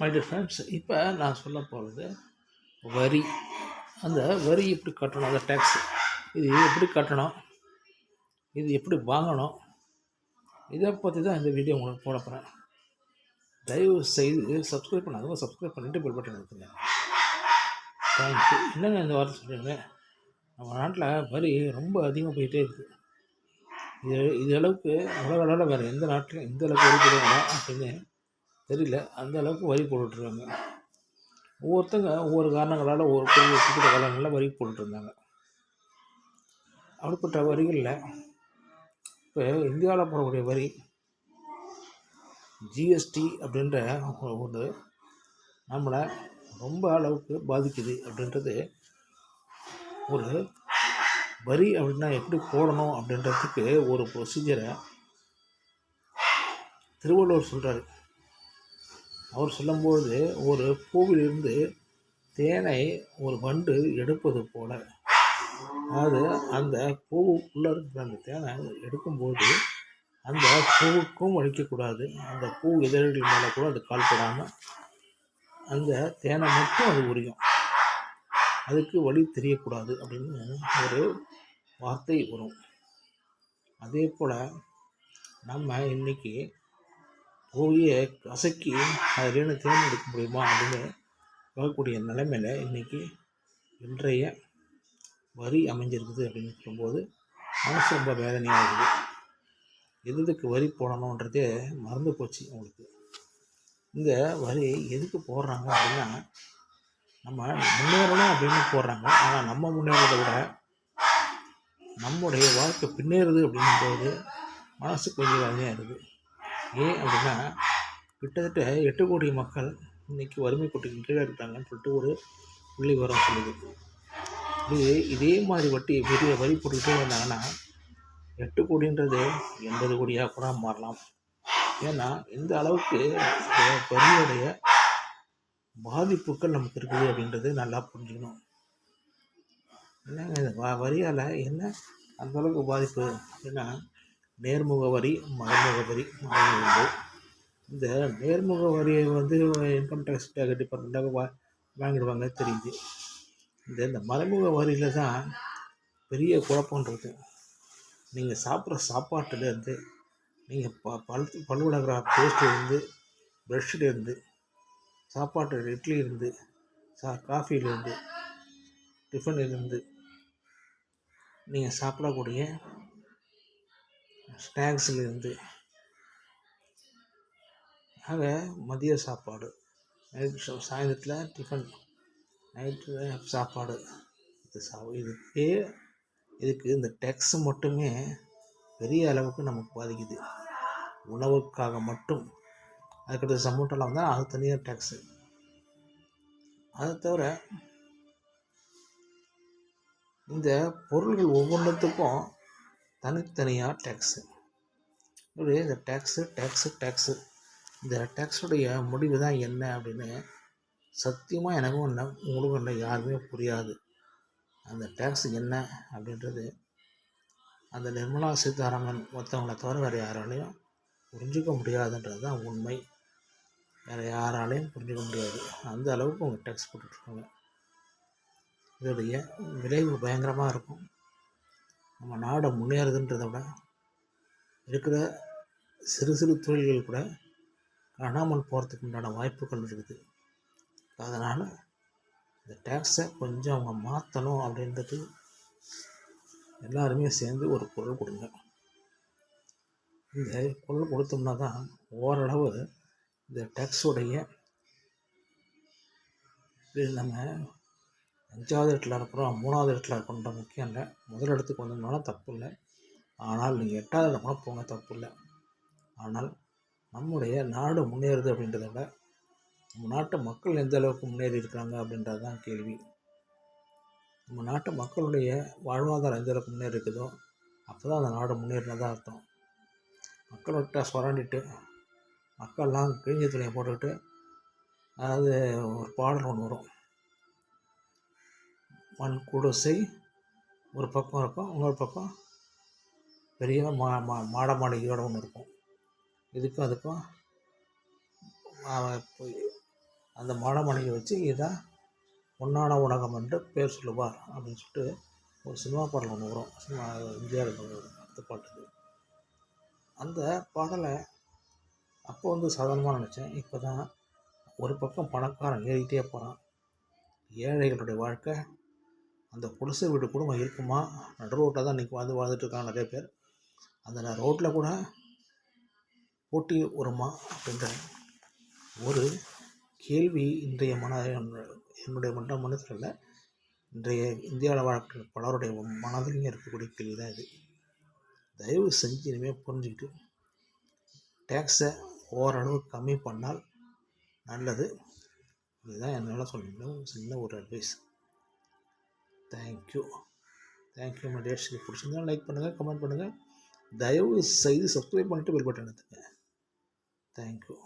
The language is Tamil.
மை டியர் ஃப்ரெண்ட்ஸ் இப்போ நான் சொல்ல போகிறது வரி. அந்த வரி எப்படி கட்டணும்? அந்த டேக்ஸ் இது எப்படி கட்டணும்? இது எப்படி வாங்கணும்? இதை பற்றி தான் இந்த வீடியோ உங்களுக்கு போட போகிறேன் தயவு செய்து சப்ஸ்கிரைப் பண்ணாதவங்க சப்ஸ்கிரைப் பண்ணிவிட்டு பெல் பட்டன் எடுத்துங்க தேங்க்யூ என்னங்க இந்த வார்த்தை சொல்கிறீங்க நம்ம நாட்டில் வரி ரொம்ப அதிகமாக போயிட்டே இருக்குது இது இது அளவுக்கு உலக அளவில் வேறு எந்த நாட்டிலும் எந்த அளவுக்கு வரி அப்படின்னு தெரியல. அந்த அளவுக்கு வரி போட்டுட்ருக்காங்க. ஒவ்வொருத்தங்க ஒவ்வொரு காரணங்களால் ஒவ்வொரு குறிப்பிட்ட குறிப்பிட்ட காலங்களில் வரி போட்டுட்ருந்தாங்க. அப்படிப்பட்ட வரிகளில் இப்போ இந்தியாவில் போடக்கூடிய வரி ஜிஎஸ்டி அப்படின்ற ஒன்று ஒரு நம்மளை ரொம்ப அளவுக்கு பாதிக்குது அப்படின்றது ஒரு வரி அப்படின்னா எப்படி போடணும் அப்படின்றதுக்கு ஒரு ப்ரொசீஜரை திருவள்ளுவர் சொல்கிறாரு அவர் சொல்லும்போது ஒரு பூவிலிருந்து தேனை ஒரு வண்டு எடுப்பது போல. அதாவது அந்த பூவுக்குள்ளே இருக்கிற அந்த தேனை எடுக்கும்போது அந்த பூவுக்கும் வலிக்கக்கூடாது. அந்த பூ இதழ்கள் மேலே கூட அது கால்படாமல் அந்த தேனை மட்டும் அது உரியும். அதுக்கு வழி தெரியக்கூடாது அப்படின்னு ஒரு வார்த்தை வரும். அதே போல் நம்ம இன்னைக்கு பூவையை கசக்கி அதிலேருந்து தேர்ந்தெடுக்க முடியுமா அப்படின்னு வரக்கூடிய நிலைமையில் இன்றைக்கி இன்றைய வரி அமைஞ்சிருக்குது அப்படின்னு சொல்லும்போது மனசு ரொம்ப வேதனையாக இருக்குது. எது எதுக்கு வரி போடணுன்றதே மறந்து போச்சு அவங்களுக்கு. இந்த வரி எதுக்கு போடுறாங்க அப்படின்னா நம்ம முன்னேறணும் அப்படின்னு போடுறாங்க. ஆனால் நம்ம முன்னேறதை விட நம்முடைய வாழ்க்கை பின்னேறுது அப்படின்னும் போது மனசு கொஞ்சம் வேதனையாக இருக்குது. ஏன் அப்படின்னா கிட்டத்தட்ட எட்டு கோடி மக்கள் இன்னைக்கு வறுமை கோட்டுக்கு கீழே இருக்காங்கன்னு சொல்லிட்டு ஒரு புள்ளி விவரம் சொல்லுது. இது இதே மாதிரி வட்டி பெரிய வரி போட்டுக்கிட்டே வந்தாங்கன்னா எட்டு கோடின்றது எண்பது கோடியாக கூட மாறலாம். ஏன்னா இந்த அளவுக்கு வரியுடைய வரியோடைய பாதிப்புகள் நமக்கு இருக்குது அப்படின்றது நல்லா புரிஞ்சுக்கணும். என்னங்க இந்த வ வரியால் என்ன? அந்தளவுக்கு பாதிப்பு? அப்படின்னா நேர்முக வரி மறைமுக வரி உண்டு இந்த நேர்முக வரியை வந்து இன்கம் டேக்ஸ் டிபார்ட்மெண்ட்டாக வா வாங்கிடுவாங்க தெரியுது. இந்த இந்த மறைமுக வரியில் தான் பெரிய குழப்பன்றது நீங்கள் சாப்பிட்ற சாப்பாட்டுலேருந்து நீங்கள் ப பல் பல் பேஸ்ட்லேருந்து ப்ரெஷ்லேருந்து சாப்பாட்டு இட்லியிலேருந்து சா காஃபிலேருந்து டிஃபன்லேருந்து நீங்கள் சாப்பிடக்கூடிய ஸ்நாக்ஸ்லேருந்து. ஆக மதிய சாப்பாடு. Night சாயந்தரத்தில் tiffin. நைட்டு சாப்பாடு. இது சா இதுக்கே இதுக்கு இந்த டேக்ஸ் மட்டுமே பெரிய அளவுக்கு நமக்கு பாதிக்குது. உணவுக்காக மட்டும். அதுக்கடுத்து சமூட்டெல்லாம் வந்தால் அது தனியாக டேக்ஸு. அதை தவிர இந்த பொருள்கள் ஒவ்வொன்றுத்துக்கும் தனித்தனியாக டேக்ஸு இப்படி இந்த டேக்ஸு டேக்ஸு டேக்ஸு இந்த டேக்ஸுடைய முடிவு தான் என்ன அப்படின்னு சத்தியமாக எனக்கும் இல்லை உங்களுக்கும் இல்லை யாருமே புரியாது. அந்த டேக்ஸ் என்ன அப்படின்றது அந்த நிர்மலா சீதாராமன் மற்றவங்கள தவிர வேறு யாராலையும் புரிஞ்சுக்க முடியாதுன்றது தான் உண்மை. வேறு யாராலையும் புரிஞ்சுக்க முடியாது. அந்த அளவுக்கு அவங்க டேக்ஸ் போட்டுட்ருக்காங்க இதோடைய விளைவு பயங்கரமாக இருக்கும். நம்ம நாடு முன்னேறுதுன்றதை விட இருக்கிற சிறு சிறு தொழில்கள் கூட காணாமல் போகிறதுக்கு உண்டான வாய்ப்புகள் இருக்குது. அதனால் இந்த டேக்ஸை கொஞ்சம் அவங்க மாற்றணும் அப்படின்றது எல்லாருமே சேர்ந்து ஒரு குரல் கொடுங்க. இந்த குரல் கொடுத்தோம்னா தான் ஓரளவு இந்த டேக்ஸுடைய இது நம்ம அஞ்சாவது இடத்துல இருக்கிறோம் மூணாவது இடத்துல இருக்கணுன்ற முக்கியம் இல்லை. முதல் இடத்துக்கு வந்தோம்னாலும் தப்பு இல்லை. ஆனால் நீங்கள் எட்டாவது இடம் கூட போங்க தப்பு இல்லை. ஆனால் நம்முடைய நாடு முன்னேறுது அப்படின்றத விட நம்ம நாட்டு மக்கள் எந்த அளவுக்கு முன்னேறி இருக்கிறாங்க அப்படின்றது தான் கேள்வி. நம்ம நாட்டு மக்களுடைய வாழ்வாதாரம் எந்த அளவுக்கு முன்னேறி இருக்குதோ அப்போ தான் அந்த நாடு முன்னேறினதாக அர்த்தம். மக்கள்கிட்ட சுரண்டிட்டு மக்கள்லாம் கிழிஞ்ச துணியை போட்டுக்கிட்டு அதாவது ஒரு பாடல் ஒன்று வரும். மண் குடிசை ஒரு பக்கம் இருக்கும் இன்னொரு பக்கம் பெரிய மா மா மாட மாளிகையோட ஒன்று இருக்கும். இதுக்கும் அதுக்கும் போய் அந்த மாடமணியை வச்சு இதான் பொன்னான உலகம் என்று பேர் சொல்லுவார் அப்படின்னு சொல்லிட்டு ஒரு சினிமா பாடல் ஒன்று வரும். சினிமா இந்தியாவில் அடுத்த பாட்டுக்கு. அந்த பாடலை அப்போ வந்து சாதாரணமாக நினச்சேன். இப்போ தான் ஒரு பக்கம் பணக்காரன் ஏறிக்கிட்டே போகிறான் ஏழைகளுடைய வாழ்க்கை அந்த குடிசை வீடு குடும்பம் இருக்குமா? நடு ரோட்டில் தான் இன்றைக்கி வந்து வாழ்ந்துட்டு நிறைய பேர். அந்த ரோட்டில் கூட போட்டி வருமா அப்படின்ற ஒரு கேள்வி இன்றைய மன என்னுடைய மன்ற மனத்தில் இல்லை. இன்றைய இந்தியாவில் வாழ்க்கை பலருடைய மனதிலையும் இருக்கக்கூடிய கேள்வி தான் இது. தயவு செஞ்சு இனிமேல் புரிஞ்சுக்கிட்டு டேக்ஸை ஓரளவு கம்மி பண்ணால் நல்லது. இதுதான் என்னால் சொல்லணும் சின்ன ஒரு advice thank you thank you my dates பிடிச்சிருந்தா லைக் பண்ணுங்கள் கமெண்ட் பண்ணுங்கள் தயவு செய்து சப்ஸ்கிரைப் பண்ணிவிட்டு பெல் பட்டன் எடுத்துங்க தேங்க்யூ